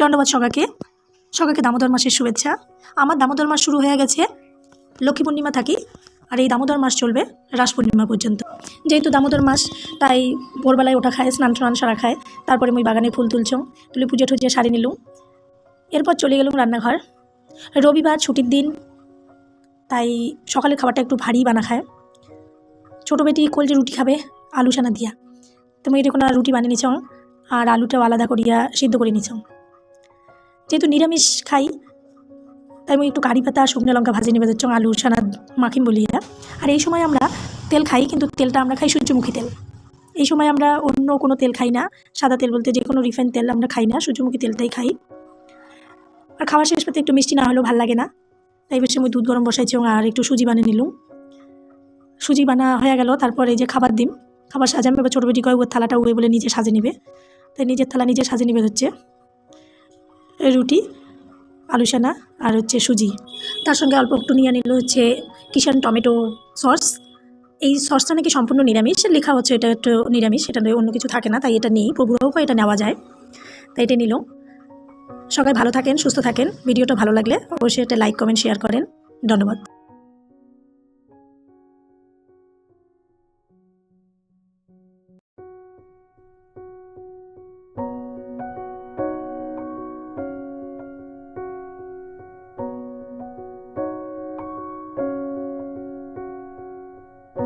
ধন্যবাদ সবাইকে সবাইকে দামোদর মাসের শুভেচ্ছা। আমার দামোদর মাস শুরু হয়ে গেছে লক্ষ্মী পূর্ণিমা থাকি, আর এই দামোদর মাস চলবে রাস পূর্ণিমা পর্যন্ত। যেহেতু দামোদর মাস, তাই ভোরবেলায় ওঠা খায়, স্নান টান সারা খায়, তারপরে মুই বাগানে ফুল তুলছং তুলে পুজো টুজো সারি নিলুম। এরপর চলে গেলুম রান্নাঘর। রবিবার ছুটির দিন, তাই সকালে খাবারটা একটু ভারী বানা খায়। ছোটো বেটি কলজে রুটি খাবে, আলু সানা দিয়া। তো মুই এরকম রুটি বানিয়ে নিছং আর আলুটাও আলাদা করিয়া সিদ্ধ করে নিছং যেহেতু নিরামিষ খাই, তাই আমি একটু কারি পাতা, শুকনো লঙ্কা ভাজি নেবে যাচ্ছ আলু সানা মাখিম বলিয়া আর এই সময় আমরা তেল খাই, কিন্তু তেলটা আমরা খাই সূর্যমুখী তেল। এই সময় আমরা অন্য কোনো তেল খাই না, সাদা তেল বলতে যে কোনো রিফাইন তেল আমরা খাই না, সূর্যমুখী তেলটাই খাই। আর খাওয়া শেষ পাতে একটু মিষ্টি না হলেও ভালো লাগে না। তাই বেশি আমি দুধ গরম বসাইছি আর একটু সুজি বানিয়ে নিলুম। সুজি বানা হয়ে গেল, তারপরে এই যে খাবার দিম খাবার সাজাম এবার ছোটো বেটি কয় থালাটা উয়ে বলে নিজে সাজে নিবে। তাই নিজের থালা নিজে সাজে নিবে হচ্ছে। রুটি আলুসানা আর হচ্ছে সুজি। তার সঙ্গে অল্প একটু নিয়ে নিল হচ্ছে কিষান টমেটো সস। এই সসটা নাকি সম্পূর্ণ নিরামিষ, লেখা হচ্ছে এটা একটু নিরামিষ, এটা অন্য কিছু থাকে না, তাই এটা নেই প্রভুরাও এটা নেওয়া যায়। তাই এটা নিল। সবাই ভালো থাকেন, সুস্থ থাকেন, ভিডিওটা ভালো লাগলে অবশ্যই এটা লাইক, কমেন্ট, শেয়ার করেন। ধন্যবাদ।